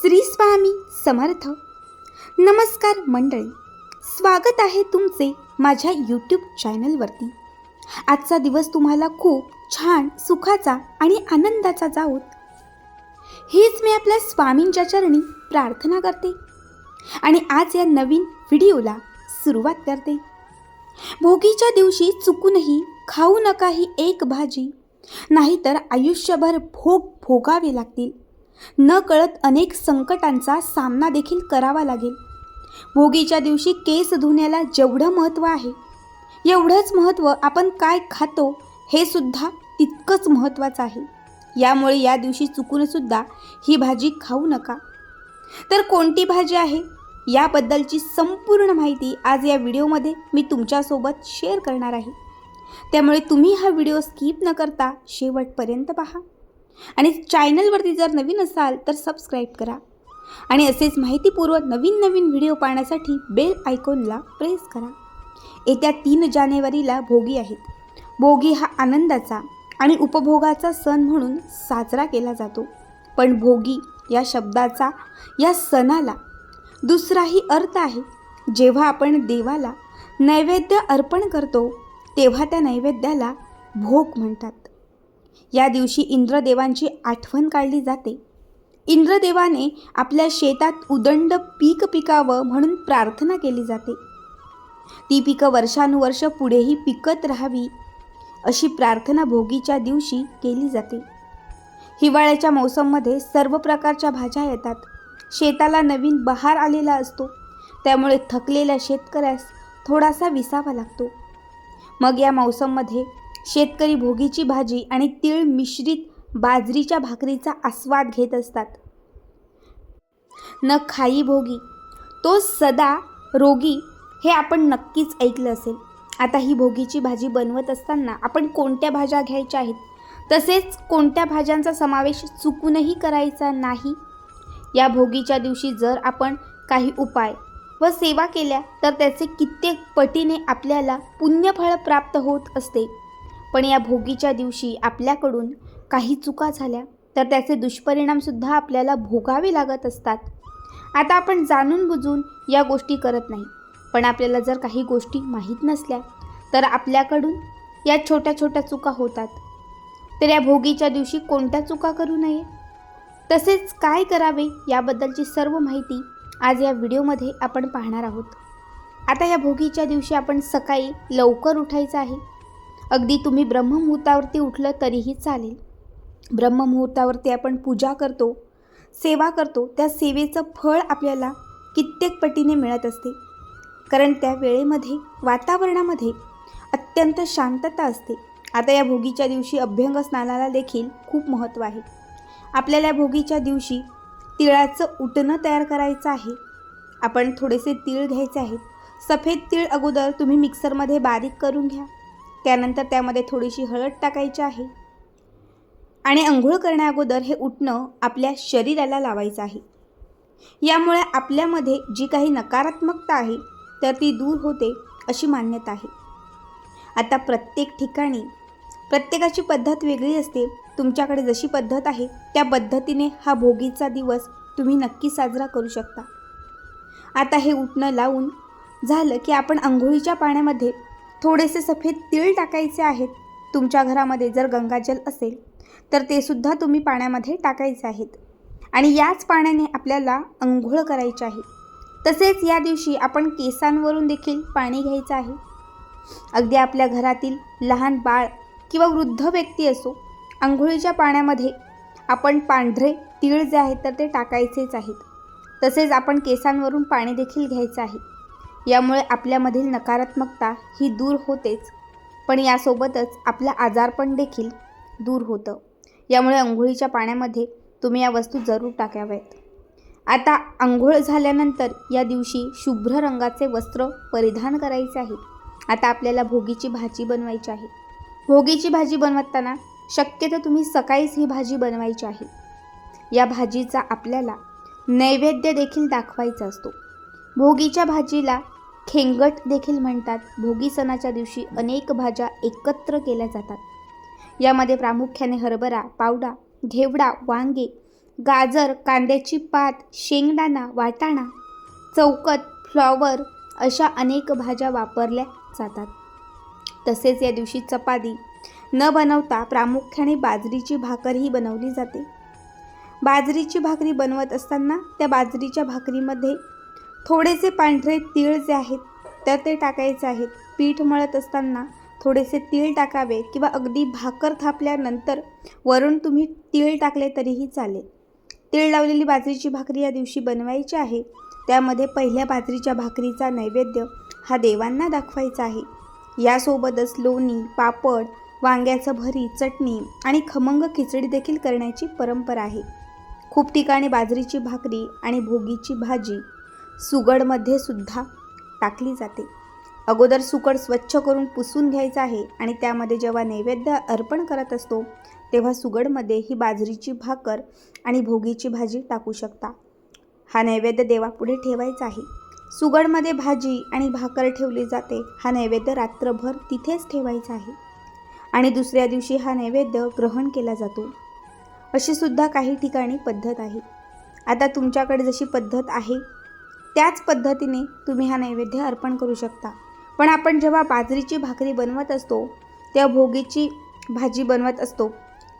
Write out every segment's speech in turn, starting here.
श्री स्वामी समर्थ. नमस्कार मंडळी. स्वागत आहे तुमचे माझ्या यूट्यूब चॅनलवरती आजचा दिवस तुम्हाला खूप छान सुखाचा आणि आनंदाचा जाऊत हीच मी आपल्या स्वामींच्या चरणी प्रार्थना करते. आणि आज या नवीन व्हिडिओला सुरुवात करते. भोगीच्या दिवशी चुकूनही खाऊ नका ही एक भाजी. नाहीतर आयुष्यभर भोग भोगावे लागतील. न कळत अनेक संकटांचा सामना देखील करावा लागेल. भोगीच्या दिवशी केस धुण्याला जेवढं महत्त्व आहे एवढंच महत्त्व आपण काय खातो हे सुद्धा तितकंच महत्त्वाचं आहे. यामुळे या दिवशी चुकूनसुद्धा ही भाजी खाऊ नका. तर कोणती भाजी आहे? याबद्दलची संपूर्ण माहिती आज या व्हिडिओमध्ये मी तुमच्यासोबत शेअर करणार आहे. त्यामुळे तुम्ही हा व्हिडिओ स्किप न करता शेवटपर्यंत पहा. आणि चॅनलवरती जर नवीन असाल तर सबस्क्राईब करा. आणि असेच माहितीपूर्वक नवीन नवीन व्हिडिओ पाहण्यासाठी बेल आयकॉनला प्रेस करा. येत्या तीन जानेवारीला भोगी आहेत. भोगी हा आनंदाचा आणि उपभोगाचा सण म्हणून साजरा केला जातो. पण भोगी या शब्दाचा या सणाला दुसराही अर्थ आहे. जेव्हा आपण देवाला नैवेद्य अर्पण करतो तेव्हा त्या नैवेद्याला भोग म्हणतात. या दिवशी इंद्रदेवांची आठवण काढली जाते. इंद्रदेवाने आपल्या शेतात उदंड पीक पिकावं म्हणून प्रार्थना केली जाते. ती पिकं वर्षानुवर्ष पुढेही पिकत राहावी अशी प्रार्थना भोगीच्या दिवशी केली जाते. हिवाळ्याच्या मोसममध्ये सर्व प्रकारच्या भाज्या येतात. शेताला नवीन बहार आलेला असतो. त्यामुळे थकलेल्या शेतकऱ्यास थोडासा विसावा लागतो. मग या मौसममध्ये शेतकरी भोगीची भाजी आणि तीळ मिश्रित बाजरीच्या भाकरीचा आस्वाद घेत असतात. न खाई भोगी तो सदा रोगी हे आपण नक्कीच ऐकलं असेल. आता ही भोगीची भाजी बनवत असताना आपण कोणत्या भाज्या घ्यायच्या आहेत? तसेच कोणत्या भाज्यांचा समावेश चुकूनही करायचा नाही? या भोगीच्या दिवशी जर आपण काही उपाय व सेवा केल्या तर त्याचे कित्येक पटीने आपल्याला पुण्यफळ प्राप्त होत असते. पण या भोगीच्या दिवशी आपल्याकडून काही चुका झाल्या तर त्याचे दुष्परिणामसुद्धा आपल्याला भोगावे लागत असतात. आता आपण जाणून बुजून या गोष्टी करत नाही. पण आपल्याला जर काही गोष्टी माहीत नसल्या तर आपल्याकडून या छोट्या छोट्या चुका होतात. तर या भोगीच्या दिवशी कोणत्या चुका करू नये? तसेच काय करावे याबद्दलची सर्व माहिती आज या व्हिडिओमध्ये आपण पाहणार आहोत. आता या भोगीच्या दिवशी आपण सकाळी लवकर उठायचं आहे. अगदी तुम्ही ब्रह्ममुहूर्तावरती उठलं तरीही चालेल. ब्रह्ममुहूर्तावरती आपण पूजा करतो सेवा करतो त्या सेवेचं फळ आपल्याला कित्येक पटीने मिळत असते. कारण त्या वेळेमध्ये वातावरणामध्ये अत्यंत शांतता असते. आता या भोगीच्या दिवशी अभ्यंग स्नानाला देखील खूप महत्त्व आहे. आपल्याला भोगीच्या दिवशी तिळाचं उटणं तयार करायचं आहे. आपण थोडेसे तीळ घ्यायचे आहेत. सफेद तीळ अगोदर तुम्ही मिक्सरमध्ये बारीक करून घ्या. त्यानंतर त्यामध्ये थोडीशी हळद टाकायची आहे. आणि अंघोळ करण्याअगोदर हे उठणं आपल्या शरीराला लावायचं आहे. यामुळे आपल्यामध्ये जी काही नकारात्मकता आहे तर ती दूर होते अशी मान्यता आहे. आता प्रत्येक ठिकाणी प्रत्येकाची पद्धत वेगळी असते. तुमच्याकडे जशी पद्धत आहे त्या पद्धतीने हा भोगीचा दिवस तुम्ही नक्की साजरा करू शकता. आता हे उठणं लावून झालं की आपण आंघोळीच्या पाण्यामध्ये थोडेसे सफेद तीळ टाकायचे आहेत. तुमच्या घरामध्ये जर गंगाजल असेल तर ते सुद्धा तुम्ही पाण्यामध्ये टाकायचे आहेत. आणि याच पाण्याने आपल्याला अंघोळ करायचे आहे. तसेच या दिवशी आपण केसांवरून देखील पाणी घ्यायचं आहे. अगदी आपल्या घरातील लहान बाळ किंवा वृद्ध व्यक्ती असो आंघोळीच्या पाण्यामध्ये आपण पांढरे तीळ जे आहेत तर ते टाकायचेच आहेत. तसेच आपण केसांवरून पाणी देखील घ्यायचं आहे. यामुळे आपल्यामधील नकारात्मकता ही दूर होतेच. पण यासोबतच आपलं आजारपण देखील दूर होतं. यामुळे अंघोळीच्या पाण्यामध्ये तुम्ही या वस्तू जरूर टाकाव्यात. आता आंघोळ झाल्यानंतर या दिवशी शुभ्र रंगाचे वस्त्र परिधान करायचे आहे. आता आपल्याला भोगीची भाजी बनवायची आहे. भोगीची भाजी बनवताना शक्यतो तुम्ही सकाळीच ही भाजी बनवायची आहे. या भाजीचा आपल्याला नैवेद्य देखील दाखवायचा असतो. भोगीच्या भाजीला खेंगट देखील म्हणतात. भोगी सणाच्या दिवशी अनेक भाज्या एकत्र केल्या जातात. यामध्ये प्रामुख्याने हरभरा पावडा घेवडा वांगे गाजर कांद्याची पात शेंगदाणा वाटाणा चौकत फ्लॉवर अशा अनेक भाज्या वापरल्या जातात. तसेच या दिवशी चपाती न बनवता प्रामुख्याने बाजरीची भाकरही बनवली जाते. बाजरीची भाकरी बनवत असताना त्या बाजरीच्या भाकरीमध्ये थोडेसे पांढरे तीळ जे आहेत तर ते टाकायचे आहेत. पीठ मळत असताना थोडेसे तीळ टाकावे किंवा अगदी भाकर थापल्यानंतर वरून तुम्ही तीळ टाकले तरीही चालेल. तीळ लावलेली बाजरीची भाकरी या दिवशी बनवायची आहे. त्यामध्ये पहिल्या बाजरीच्या भाकरीचा नैवेद्य हा देवांना दाखवायचा आहे. यासोबतच लोणी पापड वांग्याचं भरी चटणी आणि खमंग खिचडी देखील करण्याची परंपरा आहे. खूप ठिकाणी बाजरीची भाकरी आणि भोगीची भाजी सुगडमध्ये सुद्धा टाकली जाते. अगोदर सुकड स्वच्छ करून पुसून घ्यायचं आहे आणि त्यामध्ये जेव्हा नैवेद्य अर्पण करत असतो तेव्हा सुगडमध्ये ही बाजरीची भाकर आणि भोगीची भाजी टाकू शकता. हा नैवेद्य देवापुढे ठेवायचा आहे. सुगडमध्ये भाजी आणि भाकर ठेवली जाते हा नैवेद्य रात्रभर तिथेच ठेवायचा आहे. आणि दुसऱ्या दिवशी हा नैवेद्य ग्रहण केला जातो. अशी सुद्धा काही ठिकाणी पद्धत आहे. आता तुमच्याकडे जशी पद्धत आहे त्याच पद्धतीने तुम्ही हा नैवेद्य अर्पण करू शकता. पण आपण जेव्हा बाजरीची भाकरी बनवत असतो तेव्हा भोगीची भाजी बनवत असतो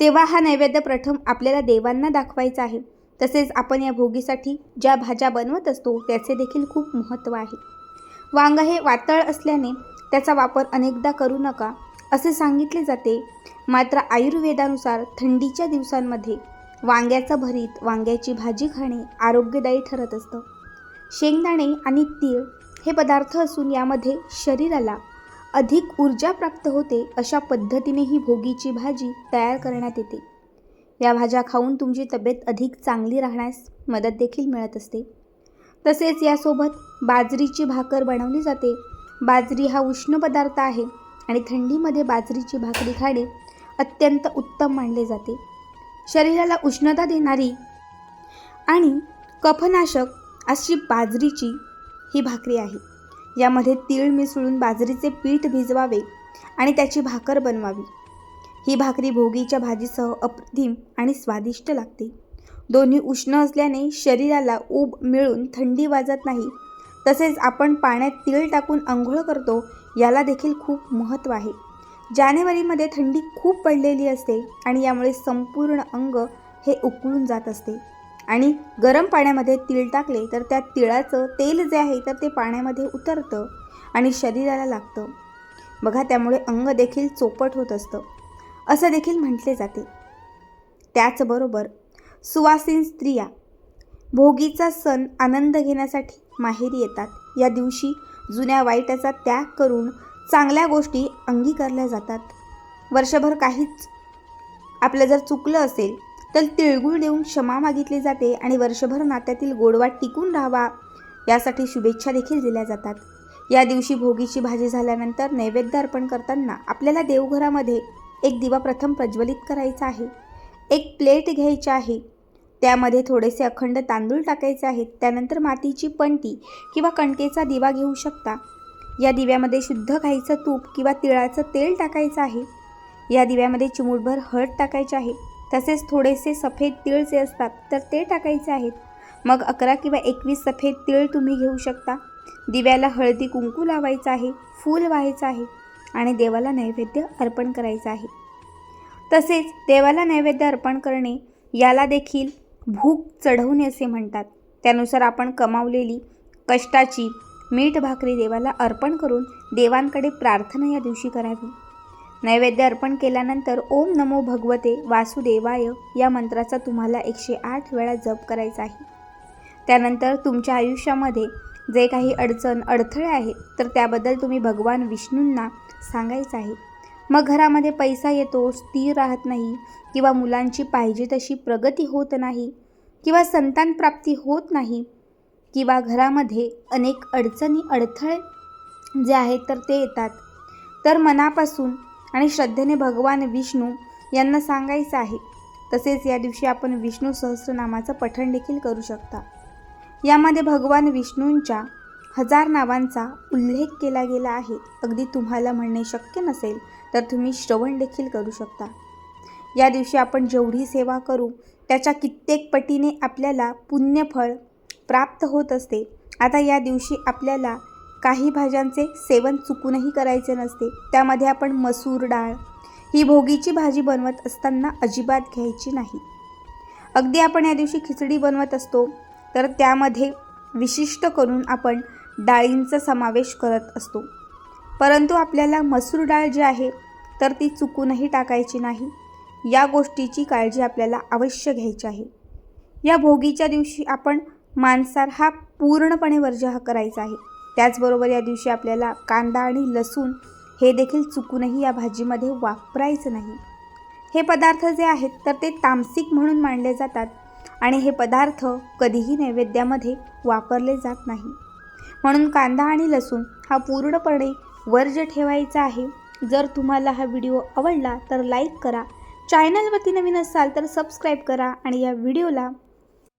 तेव्हा हा नैवेद्य प्रथम आपल्याला देवांना दाखवायचा आहे. तसेच आपण या भोगीसाठी ज्या भाज्या बनवत असतो त्याचे देखील खूप महत्त्व आहे. वांग हे वातळ असल्याने त्याचा वापर अनेकदा करू नका असे सांगितले जाते. मात्र आयुर्वेदानुसार थंडीच्या दिवसांमध्ये वांग्याचं भरीत वांग्याची भाजी खाणे आरोग्यदायी ठरत असतं. शेंगदाणे आणि तीळ हे पदार्थ असून यामध्ये शरीराला अधिक ऊर्जा प्राप्त होते अशा पद्धतीने ही भोगीची भाजी तयार करण्यात येते. या भाज्या खाऊन तुमची तब्येत अधिक चांगली राहण्यास मदत देखील मिळत असते. तसेच यासोबत बाजरीची भाकर बनवली जाते. बाजरी हा उष्ण पदार्थ आहे आणि थंडीमध्ये बाजरीची भाकरी खाणे अत्यंत उत्तम मानले जाते. शरीराला उष्णता देणारी आणि कफनाशक अशी बाजरीची ही भाकरी आहे. यामध्ये तीळ मिसळून बाजरीचे पीठ भिजवावे आणि त्याची भाकर बनवावी. ही भाकरी भोगीच्या भाजीसह अप्रतिम आणि स्वादिष्ट लागते. दोन्ही उष्ण असल्याने शरीराला ऊब मिळून थंडी वाजत नाही. तसेच आपण पाण्यात तीळ टाकून आंघोळ करतो याला देखील खूप महत्त्व आहे. जानेवारीमध्ये थंडी खूप पडलेली असते आणि यामुळे संपूर्ण अंग हे उकळून जात असते. आणि गरम पाण्यामध्ये तीळ टाकले तर त्या तिळाचं तेल जे आहे तर ते पाण्यामध्ये उतरतं आणि शरीराला लागतं. बघा त्यामुळे अंग देखील चोपट होत असतं. असं देखील म्हटले जाते. त्याचबरोबर सुवासीन स्त्रिया भोगीचा सण आनंद घेण्यासाठी माहेरी येतात. या दिवशी जुन्या वाईटाचा त्याग करून चांगल्या गोष्टी अंगीकारल्या जातात. वर्षभर काहीच आपलं जर चुकलं असेल तर तिळगुळ देऊन क्षमा मागितली जाते आणि वर्षभर नात्यातील गोडवा टिकून राहावा. यासाठी शुभेच्छा देखील दिल्या जातात. या दिवशी भोगीची भाजी झाल्यानंतर नैवेद्य अर्पण करताना आपल्याला देवघरामध्ये एक दिवा प्रथम प्रज्वलित करायचा आहे. एक प्लेट घ्यायची आहे. त्यामध्ये थोडेसे अखंड तांदूळ टाकायचे आहेत. त्यानंतर मातीची पणती किंवा कणकेचा दिवा घेऊ शकता. या दिव्यामध्ये शुद्ध गाईचं तूप किंवा तिळाचं तेल टाकायचं आहे. या दिव्यामध्ये चिमूटभर हळद टाकायची आहे. तसेच थोडेसे सफेद तीळ जे असतात तर ते टाकायचे आहेत. मग अकरा किंवा एकवीस सफेद तीळ तुम्ही घेऊ शकता. दिव्याला हळदी कुंकू लावायचं आहे फूल व्हायचं आहे आणि देवाला नैवेद्य अर्पण करायचं आहे. तसेच देवाला नैवेद्य अर्पण करणे याला देखील भूक चढवणे असे म्हणतात. त्यानुसार आपण कमावलेली कष्टाची मीठ भाकरी देवाला अर्पण करून देवांकडे प्रार्थना या दिवशी करावी. नैवेद्य अर्पण केल्यानंतर ओम नमो भगवते वासुदेवाय या मंत्राचा तुम्हाला एकशे आठ वेळा जप करायचा आहे. त्यानंतर तुमच्या आयुष्यामध्ये जे काही अडचण अडथळे आहेत तर त्याबद्दल तुम्ही भगवान विष्णूंना सांगायचं आहे. मग घरामध्ये पैसा येतो स्थिर राहत नाही किंवा मुलांची पाहिजे तशी प्रगती होत नाही किंवा संतान प्राप्ती होत नाही किंवा घरामध्ये अनेक अडचणी अडथळे जे आहेत तर ते येतात. तर मनापासून आणि श्रद्धेने भगवान विष्णू यांना सांगायचं आहे. तसेच या दिवशी आपण विष्णू सहस्रनामाचं पठण देखील करू शकता. यामध्ये भगवान विष्णूंच्या हजार नावांचा उल्लेख केला गेला आहे. अगदी तुम्हाला म्हणणे शक्य नसेल तर तुम्ही श्रवण देखील करू शकता. या दिवशी आपण जेवढी सेवा करू त्याच्या कित्येक पटीने आपल्याला पुण्यफळ प्राप्त होत असते. आता या दिवशी आपल्याला काही भाज्यांचे सेवन चुकूनही करायचे नसते. त्यामध्ये आपण मसूर डाळ. ही भोगीची भाजी बनवत असताना अजिबात घ्यायची नाही. अगदी आपण या दिवशी खिचडी बनवत असतो तर त्यामध्ये विशिष्ट करून आपण डाळींचा समावेश करत असतो. परंतु आपल्याला मसूर डाळ जी आहे तर ती चुकूनही टाकायची नाही. या गोष्टीची काळजी आपल्याला अवश्य घ्यायची आहे. या भोगीच्या दिवशी आपण मांसार हा पूर्णपणे वर्ज हा करायचा आहे. त्याचबरोबर या दिवशी आपल्याला कांदा आणि लसूण हे देखील चुकूनही या भाजीमध्ये वापरायचं नाही. हे पदार्थ जे आहेत तर ते तामसिक म्हणून मानले जातात आणि हे पदार्थ कधीही नैवेद्यामध्ये वापरले जात नाही. म्हणून कांदा आणि लसूण हा पूर्णपणे वर्ज्य ठेवायचा आहे. जर तुम्हाला हा व्हिडिओ आवडला तर लाईक करा. चॅनलवरती नवीन असाल तर सबस्क्राईब करा आणि या व्हिडिओला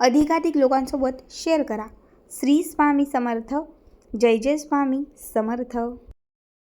अधिकाधिक लोकांसोबत शेअर करा. श्री स्वामी समर्थ. जय जय स्वामी समर्थ.